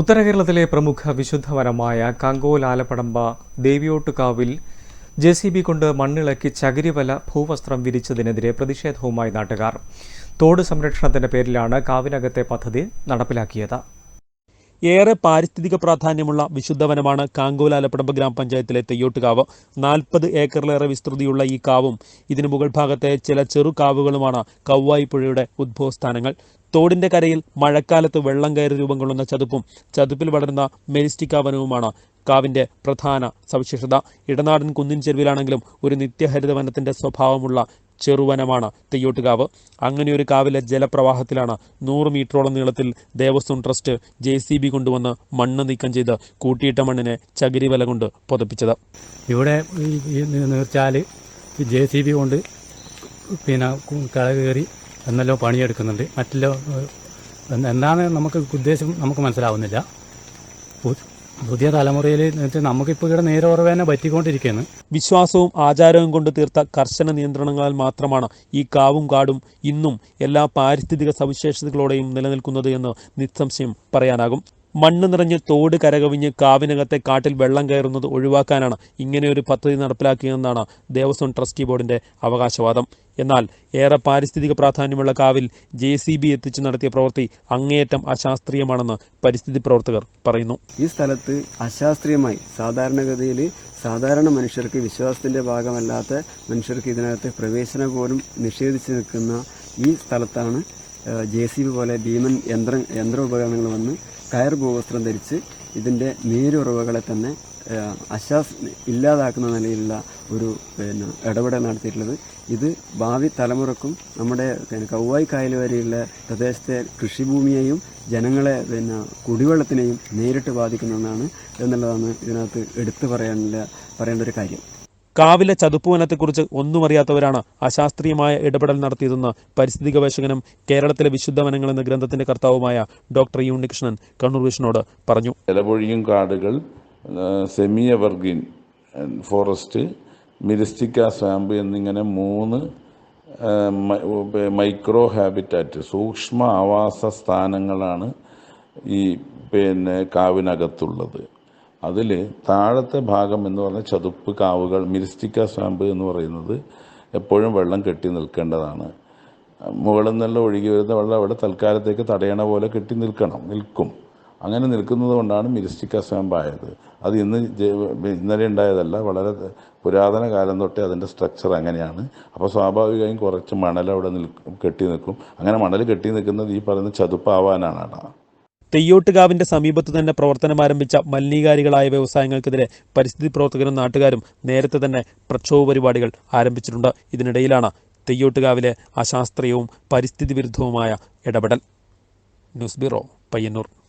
ഉത്തര കേരളത്തിലെ പ്രമുഖ വിശുദ്ധവനമായ കങ്കോൽ ആലപ്പടമ്പ ദേവിയോട്ടുകാവിൽ ജെ സി ബി കൊണ്ട് മണ്ണിളക്കി ചകിരിവല ഭൂവസ്ത്രം വിരിച്ചതിനെതിരെ പ്രതിഷേധവുമായി നാട്ടുകാർ. തോട് സംരക്ഷണത്തിന്റെ പേരിലാണ് കാവിനകത്തെ പദ്ധതി നടപ്പിലാക്കിയത്. ഏറെ പാരിസ്ഥിതിക പ്രാധാന്യമുള്ള വിശുദ്ധവനമാണ് കാങ്കോൽ അലപ്പടമ്പ് ഗ്രാമപഞ്ചായത്തിലെ തെയ്യോട്ടുകാവ്. നാൽപ്പത് ഏക്കറിലേറെ വിസ്തൃതിയുള്ള ഈ കാവും ഇതിന് മുകൾ ഭാഗത്തെ ചില ചെറു കാവുകളുമാണ് കൗവായി പുഴയുടെ ഉദ്ഭവസ്ഥാനങ്ങൾ. തോടിന്റെ കരയിൽ മഴക്കാലത്ത് വെള്ളം കയറി രൂപം കൊള്ളുന്ന ചതുപ്പും ചതുപ്പിൽ വളരുന്ന മെരിസ്റ്റിക്ക വനവുമാണ് കാവിന്റെ പ്രധാന സവിശേഷത. ഇടനാടൻ കുന്നിൻ ചെരുവിലാണെങ്കിലും ഒരു നിത്യഹരിതവനത്തിന്റെ സ്വഭാവമുള്ള ചെറുവനമാണ് തെയ്യോട്ടുകാവ്. അങ്ങനെ ഒരു കാവിലെ ജലപ്രവാഹത്തിലാണ് നൂറ് മീറ്ററോളം നീളത്തിൽ Devaswom trust J C B കൊണ്ടുവന്ന് മണ്ണ് നീക്കം ചെയ്ത് കൂട്ടിയിട്ട മണ്ണിനെ ചകിരിവല കൊണ്ട് പുതപ്പിച്ചത്. ഇവിടെ നീർച്ചാൽ ജെ സി ബി കൊണ്ട് പിന്നെ കയറി എന്നെല്ലാം പണിയെടുക്കുന്നുണ്ട്. മറ്റെല്ലാം എന്താണ് നമുക്ക് ഉദ്ദേശം? നമുക്ക് മനസ്സിലാവുന്നില്ല. പുതിയ തലമുറയിൽ നമുക്കിപ്പോൾ ഇവിടെ നീരുറവേനെ പറ്റിക്കൊണ്ടിരിക്കുകയാണ്. വിശ്വാസവും ആചാരവും കൊണ്ട് തീർത്ത കർശന നിയന്ത്രണങ്ങളാൽ മാത്രമാണ് ഈ കാവും കാടും ഇന്നും എല്ലാ പാരിസ്ഥിതിക സവിശേഷതകളോടെയും നിലനിൽക്കുന്നത് എന്ന് നിസ്സംശയം പറയാനാകും. മണ്ണ് നിറഞ്ഞ് തോട് കരകവിഞ്ഞ് കാവിനകത്തെ കാട്ടിൽ വെള്ളം കയറുന്നത് ഒഴിവാക്കാനാണ് ഇങ്ങനെയൊരു പദ്ധതി നടപ്പിലാക്കിയതെന്നാണ് ദേവസ്വം ട്രസ്റ്റി ബോർഡിന്റെ അവകാശവാദം. എന്നാൽ ഏറെ പാരിസ്ഥിതിക പ്രാധാന്യമുള്ള കാവിൽ ജെ സി ബി എത്തിച്ച് നടത്തിയ പ്രവൃത്തി അങ്ങേയറ്റം അശാസ്ത്രീയമാണെന്ന് പരിസ്ഥിതി പ്രവർത്തകർ പറയുന്നു. ഈ സ്ഥലത്ത് അശാസ്ത്രീയമായി സാധാരണഗതിയിൽ സാധാരണ മനുഷ്യർക്ക് വിശ്വാസത്തിന്റെ ഭാഗമല്ലാത്ത മനുഷ്യർക്ക് ഇതിനകത്ത് പ്രവേശനം പോലും നിഷേധിച്ചു നിൽക്കുന്ന ഈ സ്ഥലത്താണ് ജെ സി ബി പോലെ ഭീമൻ യന്ത്ര യന്ത്ര യന്ത്രോപകരണങ്ങൾ വന്ന് കയർ ഭൂവസ്ത്രം ധരിച്ച് ഇതിന്റെ നീരുറവകളെ തന്നെ അശാസ് ഇല്ലാതാക്കുന്ന നിലയിലുള്ള ഒരു പിന്നെ ഇടപെടൽ നടത്തിയിട്ടുള്ളത്. ഇത് ഭാവി തലമുറക്കും നമ്മുടെ പിന്നെ കൗവായി കായൽ വരെയുള്ള പ്രദേശത്തെ കൃഷിഭൂമിയെയും ജനങ്ങളെ പിന്നെ കുടിവെള്ളത്തിനെയും നേരിട്ട് ബാധിക്കുന്നതാണ് എന്നുള്ളതാണ് ഇതിനകത്ത് എടുത്തു പറയാനുള്ള പറയേണ്ട ഒരു കാര്യം. കാവിലെ ചതുപ്പുവനത്തെക്കുറിച്ച് ഒന്നും അറിയാത്തവരാണ് അശാസ്ത്രീയമായ ഇടപെടൽ നടത്തിയതെന്ന് പരിസ്ഥിതി ഗവേഷകനും കേരളത്തിലെ വിശുദ്ധ വനങ്ങൾ എന്ന ഗ്രന്ഥത്തിന്റെ കർത്താവുമായ ഡോക്ടർ യു ഉണ്ണികൃഷ്ണൻ കണ്ണൂർ വിഷ്ണുവോട് പറഞ്ഞു. ഇലപൊഴിയും കാടുകൾ semi evergreen forest myristica swamp എന്നിങ്ങനെ മൂന്ന് മൈക്രോ ഹാബിറ്റാറ്റ് സൂക്ഷ്മ ആവാസ സ്ഥാനങ്ങളാണ് ഈ പിന്നെ കാവിനകത്തുള്ളത്. അതിൽ താഴത്തെ ഭാഗം എന്ന് പറഞ്ഞാൽ ചതുപ്പ് കാവുകൾ മിരിസ്റ്റിക്ക സ്വാമ്പ് എന്ന് പറയുന്നത് എപ്പോഴും വെള്ളം കെട്ടി നിൽക്കേണ്ടതാണ്. മുകളിൽ നിന്നുള്ള ഒഴുകി വരുന്ന വെള്ളം അവിടെ തൽക്കാലത്തേക്ക് തടയണ പോലെ കെട്ടി നിൽക്കണം നിൽക്കും. അങ്ങനെ നിൽക്കുന്നത് കൊണ്ടാണ് മിരിസ്റ്റിക്ക സ്വാമ്പ് ആയത് അത് ഇന്ന് ഇന്നലെ ഉണ്ടായതല്ല വളരെ പുരാതന കാലം തൊട്ടേ അതിന്റെ സ്ട്രക്ചർ അങ്ങനെയാണ്. അപ്പോൾ സ്വാഭാവികമായും കുറച്ച് മണൽ അവിടെ നിൽക്കും കെട്ടി നിൽക്കും. അങ്ങനെ മണൽ കെട്ടി നിൽക്കുന്നത് ഈ പറയുന്ന ചതുപ്പാവാനാണ് അവിടെ തെയ്യോട്ടുകാവിന്റെ സമീപത്ത് തന്നെ പ്രവർത്തനം ആരംഭിച്ച മലിനീകാരികളായ വ്യവസായങ്ങൾക്കെതിരെ പരിസ്ഥിതി പ്രവർത്തകരും നാട്ടുകാരും നേരത്തെ തന്നെ പ്രക്ഷോഭ പരിപാടികൾ ആരംഭിച്ചിട്ടുണ്ട്. ഇതിനിടയിലാണ് തെയ്യോട്ടുകാവിലെ അശാസ്ത്രീയവും പരിസ്ഥിതി വിരുദ്ധവുമായ ഇടപെടൽ. News bureau Payyanur.